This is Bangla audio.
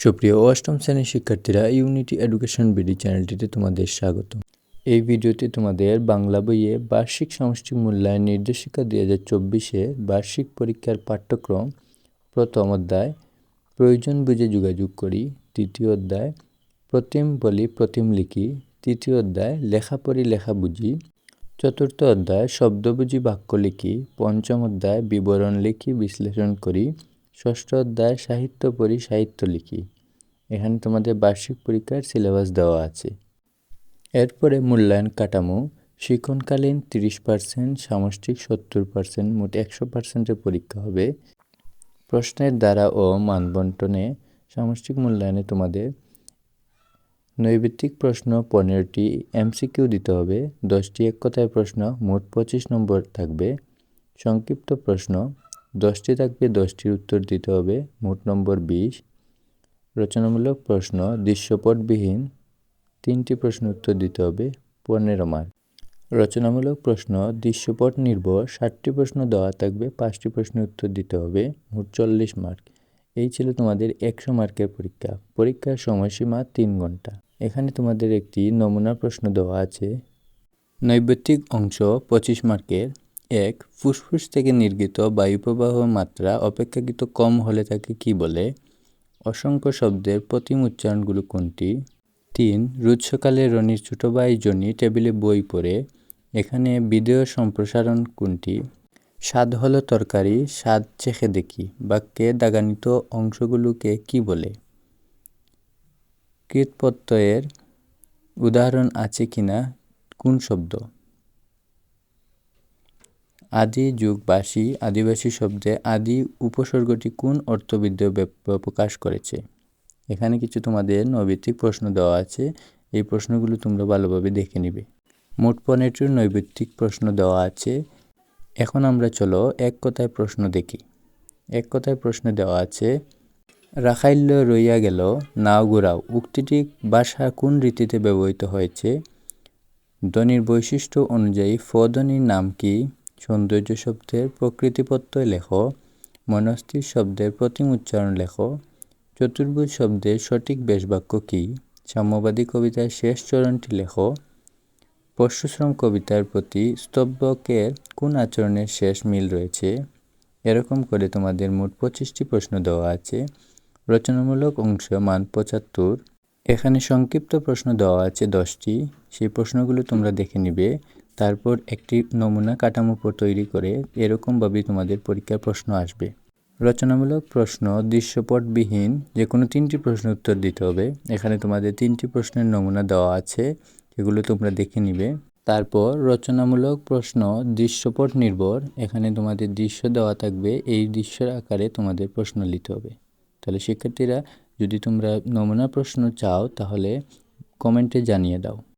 সুপ্রিয় অষ্টম শ্রেণির শিক্ষার্থীরা ইউনিটি এডুকেশন বিডি চ্যানেলটিতে তোমাদের স্বাগত এই ভিডিওতে তোমাদের বাংলা বইয়ে বার্ষিক সমষ্টি মূল্যায়ন নির্দেশিকা দুই হাজার চব্বিশে বার্ষিক পরীক্ষার পাঠ্যক্রম প্রথম অধ্যায়, প্রয়োজন বুঝে যোগাযোগ করি, তৃতীয় অধ্যায়, প্রতিম বলি প্রতিম লিখি, তৃতীয় অধ্যায় লেখা পড়ি লেখা বুঝি, চতুর্থ অধ্যায় শব্দ বুঝি বাক্য লিখি, পঞ্চম অধ্যায় বিবরণ লিখি, বিশ্লেষণ করি ষষ্ঠ অধ্যায় সাহিত্য পড়ি, সাহিত্য লিখি। এখানে তোমাদের বার্ষিক পরীক্ষার সিলেবাস দেওয়া আছে। এরপরে মূল্যায়ন কাঠামো, শিক্ষণকালীন তিরিশ পার্সেন্ট, সামষ্টিক সত্তর পার্সেন্ট, মোট একশো পার্সেন্টের পরীক্ষা হবে। প্রশ্নের দ্বারা ও মানবন্টনে সামষ্টিক মূল্যায়নে তোমাদের নৈবিত্তিক প্রশ্ন পনেরোটি এমসিকিউ দিতে হবে। দশটি এক কথায় প্রশ্ন, মোট পঁচিশ নম্বর থাকবে। সংক্ষিপ্ত প্রশ্ন দশটি থাকবে দশটির উত্তর দিতে হবে। মোট নম্বর বিশ। রচনামূলক প্রশ্ন, দৃশ্যপটবিহীন। তিনটি প্রশ্ন উত্তর দিতে হবে, পনেরো মার্ক রচনামূলক প্রশ্ন, দৃশ্যপট নির্ভর। ষাটটি প্রশ্ন দেওয়া থাকবে, পাঁচটি প্রশ্নের উত্তর দিতে হবে, মোট চল্লিশ মার্ক এই ছিল তোমাদের একশো মার্কের পরীক্ষা। পরীক্ষার সময়সীমা তিন ঘণ্টা। এখানে তোমাদের একটি নমুনা প্রশ্ন দেওয়া আছে। নৈবেত্তিক অংশ পঁচিশ মার্কের এক, ফুসফুস থেকে নির্গত বায়ুপ্রবাহ মাত্রা অপেক্ষাকৃত কম হলে তাকে কি বলে? অসংখ্য শব্দের প্রতিম উচ্চারণগুলো কোনটি? তিন রোজ সকালে রনির ছোট ভাই জনি টেবিলে বই পড়ে, এখানে ভিডিও সম্প্রসারণ কোনটি? স্বাদ হলো তরকারি, স্বাদ চেখে দেখি, বাক্যে দাগানিত অংশগুলোকে কি বলে? কৃতপ্রত্যয়ের উদাহরণ আছে কিনা? কোন শব্দ? আদি যুগ বাসী আদিবাসী শব্দে আদি উপসর্গটি কোন অর্থবিদ্য প্রকাশ করেছে? এখানে কিছু তোমাদের নৈবিত্তিক প্রশ্ন দেওয়া আছে। এই প্রশ্নগুলো তোমরা ভালোভাবে দেখে নিবে। মোট পনেরোটির নৈবিত্তিক প্রশ্ন দেওয়া আছে। এখন আমরা চলো এক কথায় প্রশ্ন দেখি। এক কথায় প্রশ্ন দেওয়া আছে, রাখাইল্য রইয়া গেল, নাও ঘুরাও উক্তিটি ভাষা কোন রীতিতে ব্যবহৃত হয়েছে? ধ্বনির বৈশিষ্ট্য অনুযায়ী ফধ্বনির নাম কি? সৌন্দর্য শব্দের প্রকৃতিপত্তয় লেখ, মনস্থির শব্দের প্রতিম উচ্চারণ লেখ। চতুর্ভুজ শব্দের সঠিক বেশবাক্য কী? সাম্যবাদী কবিতার শেষ চরণটি লেখ। পশুশ্রম কবিতার প্রতি স্তব্ধকের কোন আচরণের শেষ মিল রয়েছে? এরকম করে তোমাদের মোট পঁচিশটি প্রশ্ন দেওয়া আছে। রচনামূলক অংশ মান পঁচাত্তর। এখানে সংক্ষিপ্ত প্রশ্ন দেওয়া আছে দশটি। সেই প্রশ্নগুলো তোমরা দেখে নিবে। তারপর একটি নমুনা কাঠামো তৈরি করে এরকমভাবেই তোমাদের পরীক্ষার প্রশ্ন আসবে। রচনামূলক প্রশ্ন, দৃশ্যপটবিহীন যে কোনো তিনটি প্রশ্ন উত্তর দিতে হবে। এখানে তোমাদের তিনটি প্রশ্নের নমুনা দেওয়া আছে, এগুলো তোমরা দেখে নিবে। তারপর রচনামূলক প্রশ্ন, দৃশ্যপট নির্ভর। এখানে তোমাদের দৃশ্য দেওয়া থাকবে, এই দৃশ্যের আকারে তোমাদের প্রশ্ন লিখতে হবে। তাহলে শিক্ষার্থীরা, যদি তোমরা নমুনা প্রশ্ন চাও, তাহলে কমেন্টে জানিয়ে দাও।